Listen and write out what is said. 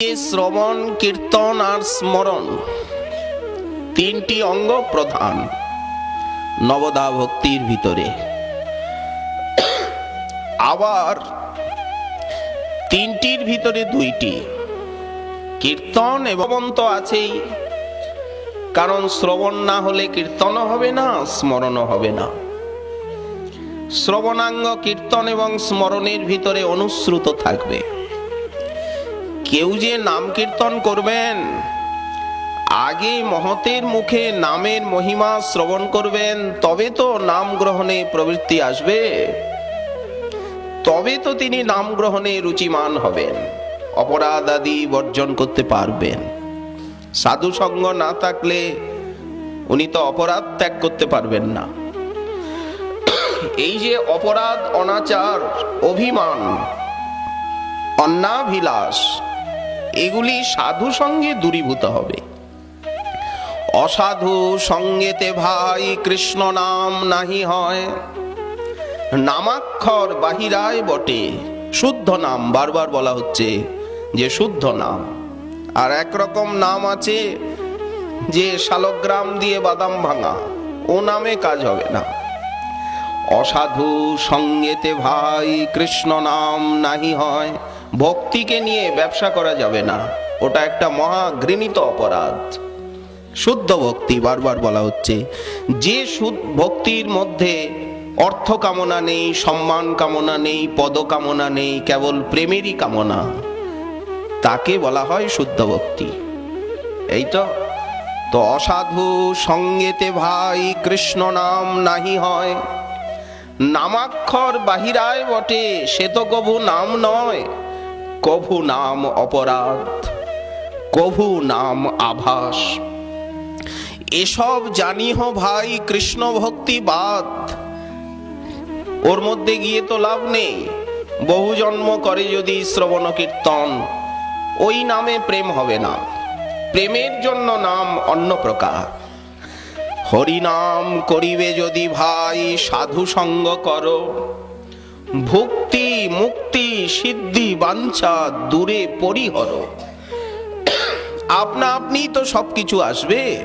শ্রবণ, কীর্তন আর স্মরণ। তিনটি অঙ্গ প্রধান নবদা ভক্তির ভিতরে। আবার তিনটির ভিতরে দুইটি। কীর্তন এবং তো আছেই, কারণ শ্রবণ না হলে কীর্তনও হবে না, স্মরণও হবে না। শ্রবণাঙ্গ কীর্তন এবং স্মরণের ভিতরে অনুশ্রুত থাকবে। কেউ যে নাম কীর্তন করবেন? আগে মহতের মুখে নামের মহিমা শ্রবণ করবেন, তবে তো নাম গ্রহণে প্রবৃত্তি আসবে। তবে তো তিনি নাম গ্রহণে রুচিমান হবেন, অপরাধ আদি বর্জন করতে পারবেন। সাধু সঙ্গ না থাকলে উনি তো অপরাধ ত্যাগ করতে পারবেন না। এই যে অপরাধ, অনাচার, অভিমান অন্নাভিলাষ এগুলি সাধু সঙ্গে দূরীভূত হবে। অসাধু সঙ্গেতে ভাই কৃষ্ণ নাম নাহি হয়। নামাক্ষর বাহিরায় বটে। শুদ্ধ নাম বারবার বলা হচ্ছে যে শুদ্ধ নাম। আর একরকম নাম আছে যে শালগ্রাম দিয়ে বাদাম ভাঙা, ও নামে কাজ হবে না। অসাধু সঙ্গেতে ভাই কৃষ্ণ নাম নাহি হয়। ভক্তিকে নিয়ে ব্যবসা করা যাবে না। ওটা একটা মহা ঘৃণিত অপরাধ। শুদ্ধ ভক্তি বারবার বলা হচ্ছে। যে ভক্তির মধ্যে অর্থ কামনা নেই, সম্মান কামনা নেই, পদ কামনা নেই, কেবল প্রেমেরই কামনা। তাকে বলা হয় শুদ্ধ ভক্তি। এই তো। তো অসাধু সঙ্গেতে ভাই কৃষ্ণ নাম নাহি হয়। নামাক্ষর বাহিরায় বটে, সে তো কভু নাম নয়। কভু নাম অপরাধ, কভু নাম আভাস। এসব জানিহ ভাই কৃষ্ণ ভক্তি বাদ। ওর মধ্যে গিয়ে তো লাভ নেই। বহু জন্ম করে যদি শ্রবণ কীর্তন, ওই নামে প্রেম হবে না। প্রেমের জন্য নাম অন্য প্রকার। হরিনাম করিবে যদি ভাই সাধু সঙ্গ করো। ভক্তি মুক্তি সিদ্ধি বাঞ্ছা দূরে পরিহর। আপনা আপনি তো সবকিছু আসবে।